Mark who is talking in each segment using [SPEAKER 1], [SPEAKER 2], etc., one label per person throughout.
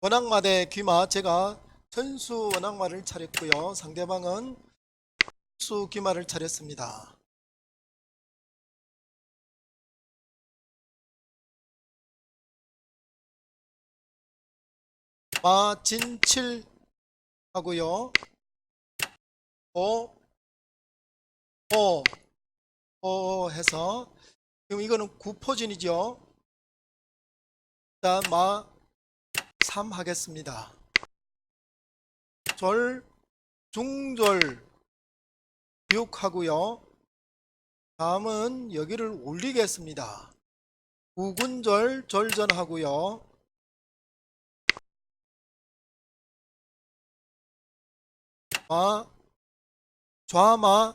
[SPEAKER 1] 원악마 대 귀마 제가 전수 원악마를 차렸고요. 상대방은 수 귀마를 차렸습니다. 마 진 칠 하고요. 오, 오, 오 해서 지금 이거는 구포진이죠. 일단 마 3 하겠습니다. 절, 중절 6 하고요. 다음은 여기를 올리겠습니다. 우군절 절전하고요. 마, 좌마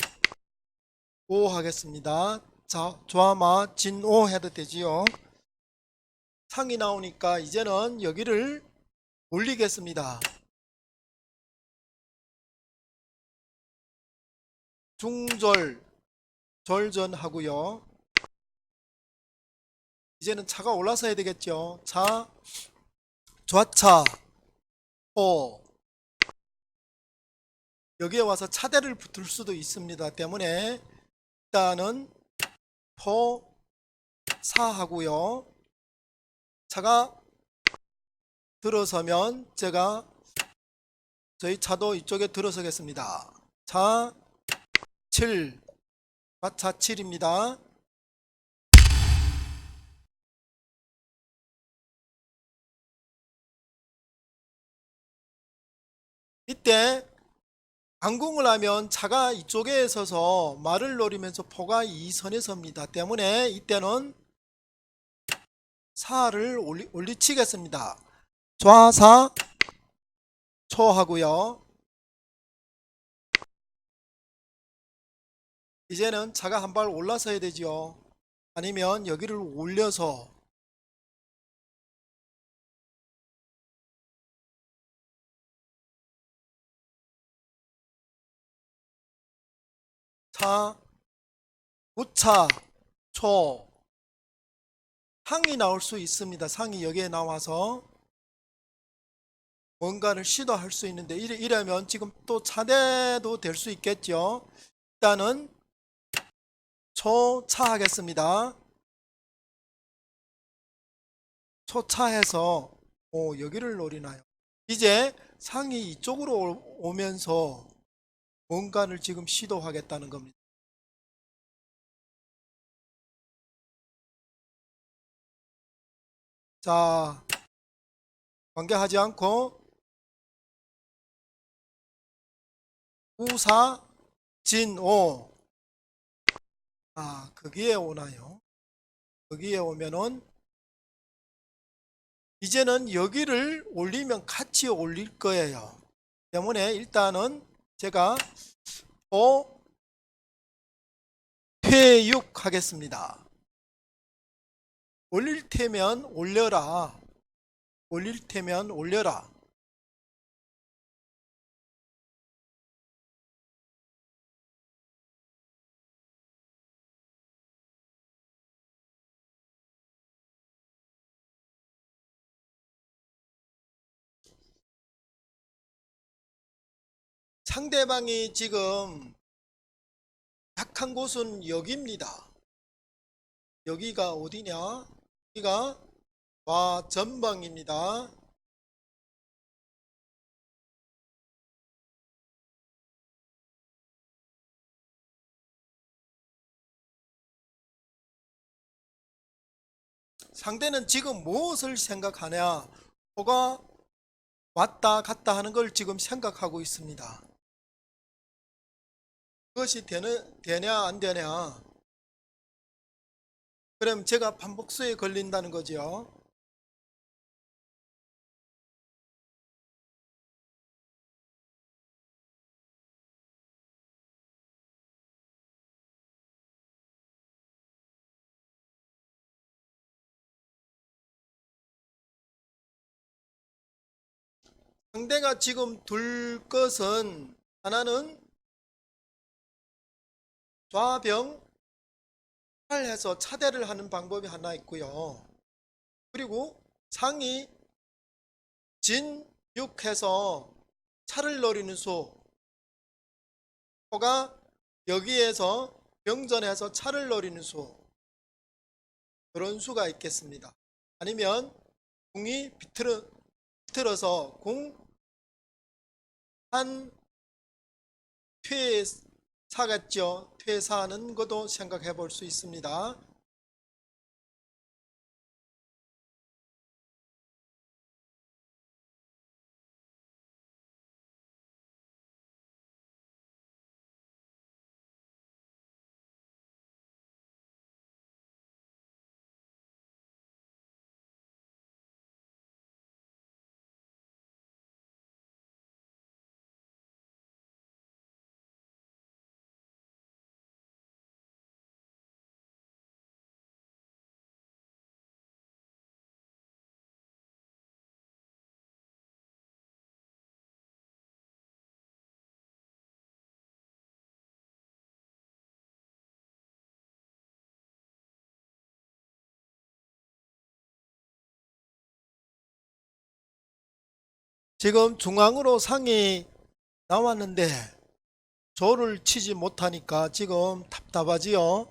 [SPEAKER 1] 5 하겠습니다. 자, 좌마 진5 해도 되지요. 상이 나오니까 이제는 여기를 올리겠습니다. 중절 절전하고요. 이제는 차가 올라서야 되겠죠. 자, 좌차, 호. 여기에 와서 차대를 붙을 수도 있습니다. 때문에 일단은 포, 사 하고요. 차가 들어서면 제가 저희 차도 이쪽에 들어서겠습니다. 차 7, 마차 7입니다. 이때 강공을 하면 차가 이쪽에 서서 말을 노리면서 포가 이 선에 섭니다. 때문에 이때는 사를 올리, 올리치겠습니다. 좌사 초 하고요. 이제는 차가 한 발 올라서야 되지요. 아니면 여기를 올려서 차, 우차, 초, 상이 나올 수 있습니다. 상이 여기에 나와서 뭔가를 시도할 수 있는데 이래, 이러면 지금 또 차대도 될 수 있겠죠. 일단은 초차 하겠습니다. 초차해서 오, 여기를 노리나요? 이제 상이 이쪽으로 오- 오면서 뭔가를 지금 시도하겠다는 겁니다. 자, 관계하지 않고 우사 진오 아 거기에 오나요? 거기에 오면은 이제는 여기를 올리면 같이 올릴 거예요. 때문에 일단은 제가 오 퇴육 하겠습니다. 올릴 테면 올려라. 올릴 테면 올려라. 상대방이 지금 약한 곳은 여기입니다. 여기가 어디냐? 여기가 와 전방입니다. 상대는 지금 무엇을 생각하냐? 호가 왔다 갔다 하는 걸 지금 생각하고 있습니다. 그것이 되는, 되냐 안 되냐? 그럼 제가 반복수에 걸린다는 거죠. 상대가 지금 둘 것은 하나는 좌병 해서 차대를 하는 방법이 하나 있고요. 그리고 상이 진육해서 차를 노리는 수 포가 여기에서 병전해서 차를 노리는 수 그런 수가 있겠습니다. 아니면 궁이 비틀어, 비틀어서 궁 한 퇴 사겠죠. 퇴사하는 것도 생각해 볼 수 있습니다. 지금 중앙으로 상이 나왔는데 조를 치지 못하니까 지금 답답하지요.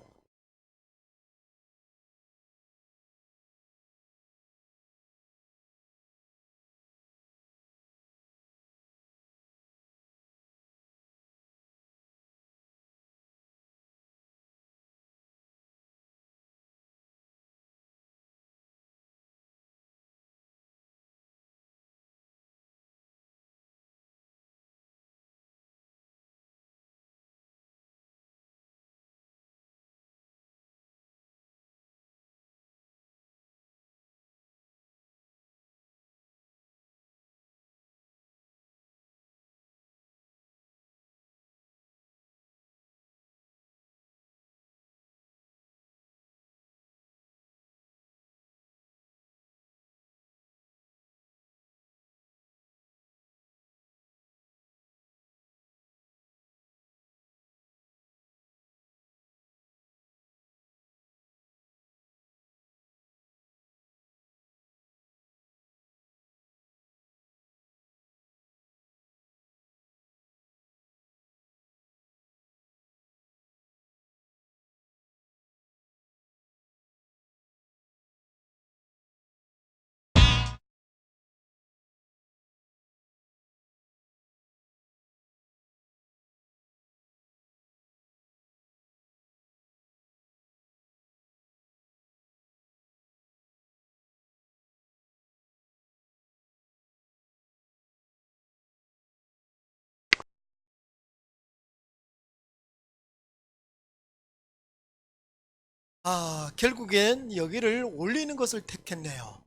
[SPEAKER 1] 아, 결국엔 여기를 올리는 것을 택했네요.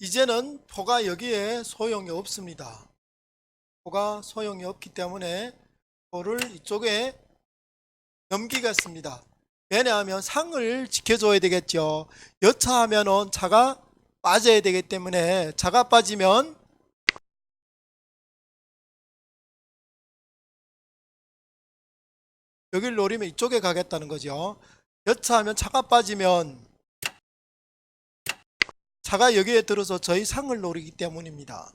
[SPEAKER 1] 이제는 포가 여기에 소용이 없습니다. 포가 소용이 없기 때문에 포를 이쪽에 넘기겠습니다. 왜냐하면 상을 지켜줘야 되겠죠. 여차하면은 차가 빠져야 되기 때문에 차가 빠지면 여기를 노리면 이쪽에 가겠다는 거죠. 여차하면 차가 빠지면 차가 여기에 들어서 저희 상을 노리기 때문입니다.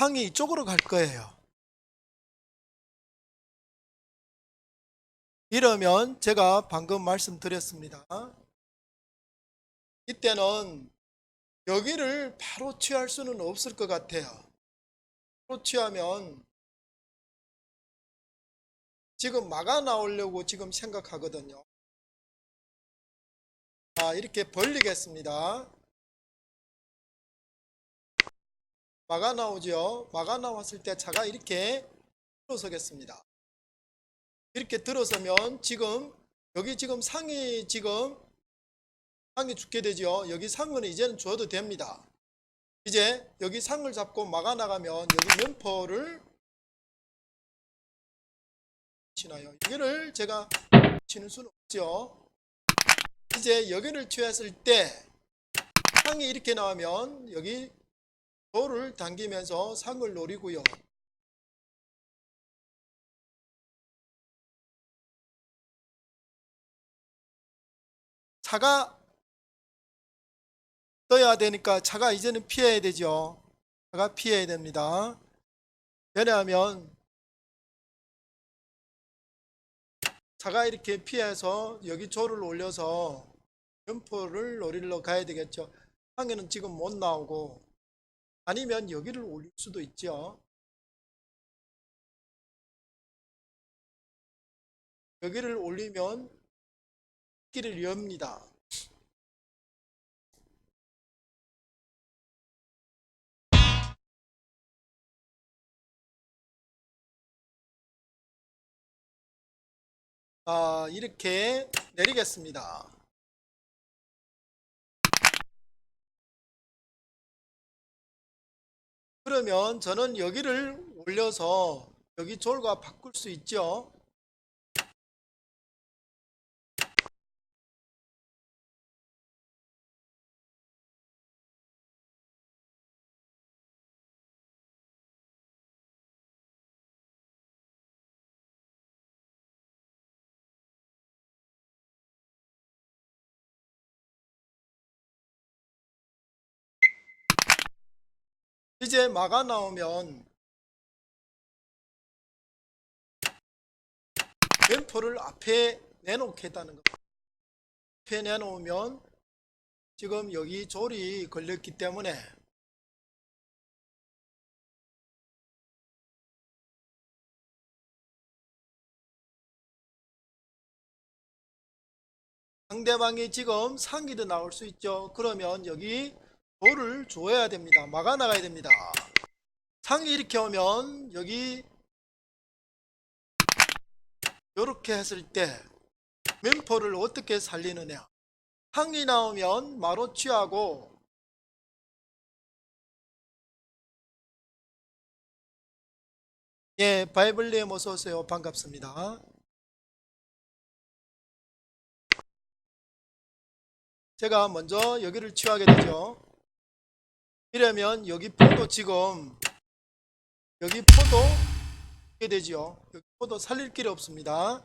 [SPEAKER 1] 상이 이쪽으로 갈 거예요. 이러면 제가 방금 말씀드렸습니다. 이때는 여기를 바로 취할 수는 없을 것 같아요. 바로 취하면 지금 막아 나오려고 지금 생각하거든요. 자, 이렇게 벌리겠습니다. 막아 나오죠. 막아 나왔을 때 차가 이렇게 들어서겠습니다. 이렇게 들어서면 지금 여기 지금 상이 지금 상이 죽게 되죠. 여기 상은 이제는 줘도 됩니다. 이제 여기 상을 잡고 막아 나가면 여기 면포를 치나요? 여기를 제가 치는 수는 없죠. 이제 여기를 취했을 때 상이 이렇게 나오면 여기 돌을 당기면서 상을 노리고요. 차가 떠야 되니까 차가 이제는 피해야 되죠. 차가 피해야 됩니다. 왜냐하면 차가 이렇게 피해서 여기 조를 올려서 연포를 노리러 가야 되겠죠. 상에는 지금 못 나오고 아니면 여기를 올릴 수도 있죠. 여기를 올리면 길을 엽니다. 아, 이렇게 내리겠습니다. 그러면 저는 여기를 올려서 여기 졸과 바꿀 수 있죠. 이제 마가 나오면 왼포를 앞에 내놓겠다는 겁니다. 앞에 내놓으면 지금 여기 졸이 걸렸기 때문에 상대방이 지금 상기도 나올 수 있죠. 그러면 여기 돌을 줘야 됩니다. 막아 나가야 됩니다. 상이 이렇게 오면 여기 이렇게 했을 때 면포를 어떻게 살리느냐. 상이 나오면 마로 취하고 예, 바이블리엠 어서 오세요. 반갑습니다. 제가 먼저 여기를 취하게 되죠. 이러면 여기 포도 지금 여기 포도 이게 되지요. 여기 포도 살릴 길이 없습니다.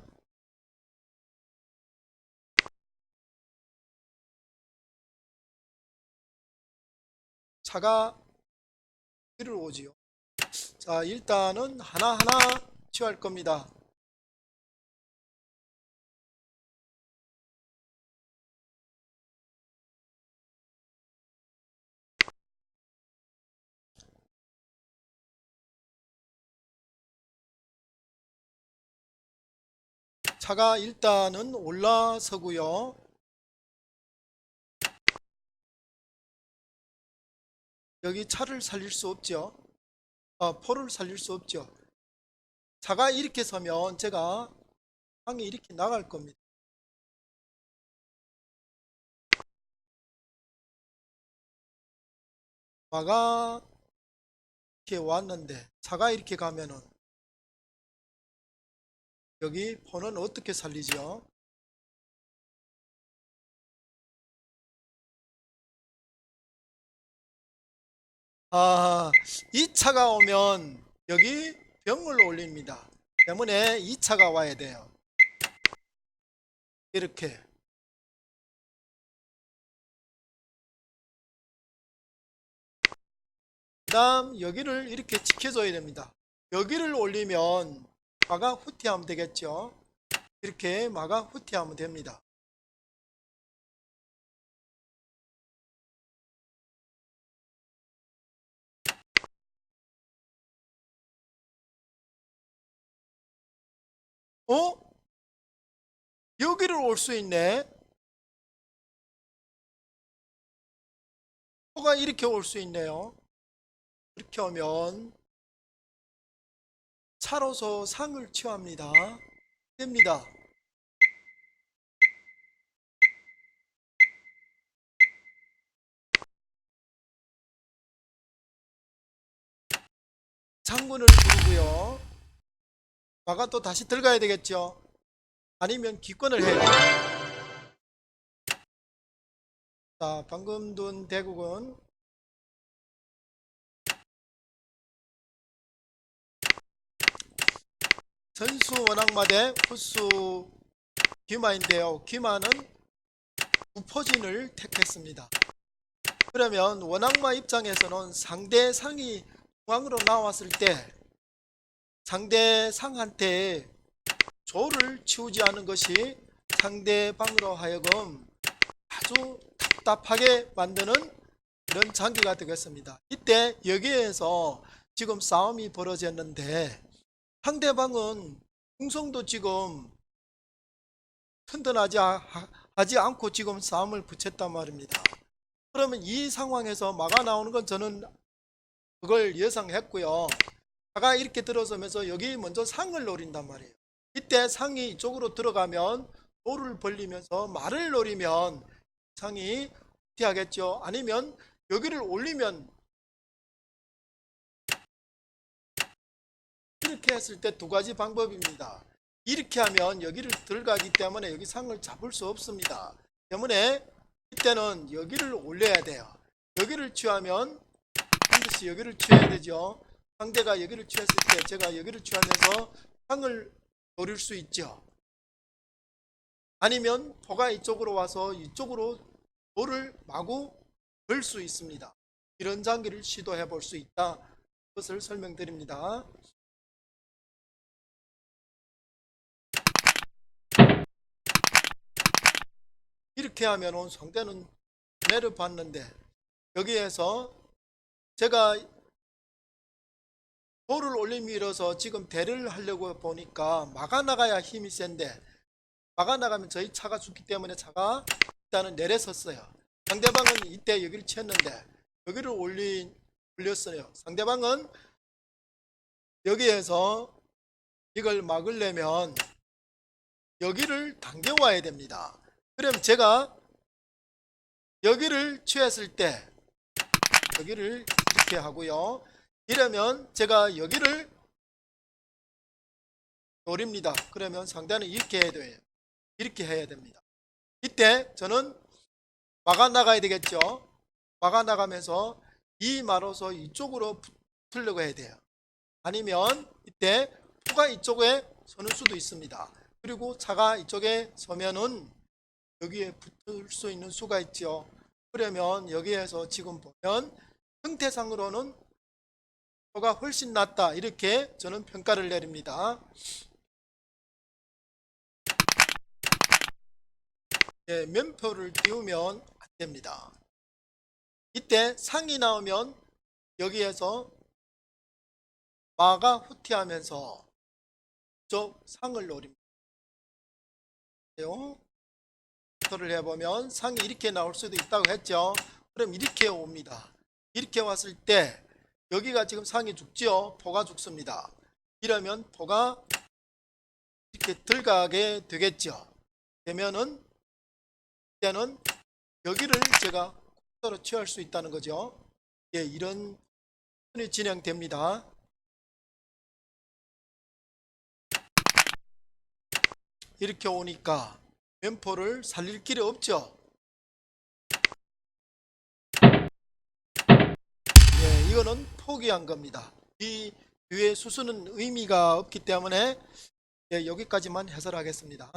[SPEAKER 1] 차가 길을 오지요. 자, 일단은 하나하나 취할 겁니다. 차가 일단은 올라서고요. 여기 차를 살릴 수 없죠. 아, 포를 살릴 수 없죠. 차가 이렇게 서면 제가 방에 이렇게 나갈 겁니다. 마가 이렇게 왔는데 차가 이렇게 가면은 여기 포는 어떻게 살리죠? 아, 이 차가 오면 여기 병을 올립니다. 때문에 이 차가 와야 돼요. 이렇게. 그 다음 여기를 이렇게 지켜줘야 됩니다. 여기를 올리면 마가 후퇴하면 되겠죠. 이렇게 마가 후퇴하면 됩니다. 어? 여기를 올 수 있네. 뭐가 이렇게 올 수 있네요. 이렇게 오면 차로서 상을 취합니다. 됩니다. 장군을 부르고요. 마가 또 다시 들어가야 되겠죠. 아니면 기권을 해야. 자, 방금 둔 대국은 전수 원악마대 후수 귀마인데요. 귀마는 우포진을 택했습니다. 그러면 원악마 입장에서는 상대 상이 중앙으로 나왔을 때 상대 상한테 조를 치우지 않은 것이 상대방으로 하여금 아주 답답하게 만드는 그런 장기가 되겠습니다. 이때 여기에서 지금 싸움이 벌어졌는데 상대방은 충성도 지금 튼튼하지 아- 하지 않고 지금 싸움을 붙였단 말입니다. 그러면 이 상황에서 막아 나오는 건 저는 그걸 예상했고요. 자가 이렇게 들어서면서 여기 먼저 상을 노린단 말이에요. 이때 상이 이쪽으로 들어가면 돌을 벌리면서 말을 노리면 상이 피하겠죠. 아니면 여기를 올리면 이렇게 했을 때 두 가지 방법입니다. 이렇게 하면 여기를 들어가기 때문에 여기 상을 잡을 수 없습니다. 때문에 이때는 여기를 올려야 돼요. 여기를 취하면 반드시 여기를 취해야 되죠. 상대가 여기를 취했을 때 제가 여기를 취하면서 상을 노릴 수 있죠. 아니면 포가 이쪽으로 와서 이쪽으로 돌을 마구 걸 수 있습니다. 이런 장기를 시도해 볼 수 있다. 것을 설명드립니다. 이렇게 하면은 상대는 매를 받는데 여기에서 제가 돌을 올리밀어서 지금 대를 하려고 보니까 막아 나가야 힘이 센데 막아 나가면 저희 차가 죽기 때문에 차가 일단은 내려섰어요. 상대방은 이때 여기를 쳤는데 여기를 올리 올렸어요. 상대방은 여기에서 이걸 막으려면 여기를 당겨와야 됩니다. 그럼 제가 여기를 취했을 때 여기를 이렇게 하고요. 이러면 제가 여기를 노립니다. 그러면 상대는 이렇게 해야 돼요. 이렇게 해야 됩니다. 이때 저는 막아 나가야 되겠죠. 막아 나가면서 이 마로서 이쪽으로 붙으려고 해야 돼요. 아니면 이때 포가 이쪽에 서는 수도 있습니다. 그리고 차가 이쪽에 서면은 여기에 붙을 수 있는 수가 있죠. 그러면 여기에서 지금 보면 형태상으로는 표가 훨씬 낫다 이렇게 저는 평가를 내립니다. 예, 면표를 띄우면 안 됩니다. 이때 상이 나오면 여기에서 마가 후퇴하면서 저 상을 노립니다. 를 해보면 상이 이렇게 나올 수도 있다고 했죠. 그럼 이렇게 옵니다. 이렇게 왔을 때 여기가 지금 상이 죽지요. 포가 죽습니다. 이러면 포가 이렇게 들어가게 되겠죠. 되면은 이때는 여기를 제가 서로 취할 수 있다는 거죠. 예, 이런 이 진행됩니다. 이렇게 오니까 면포를 살릴 길이 없죠. 예, 이거는 포기한 겁니다. 이 뒤에 수수는 의미가 없기 때문에 예, 여기까지만 해설하겠습니다.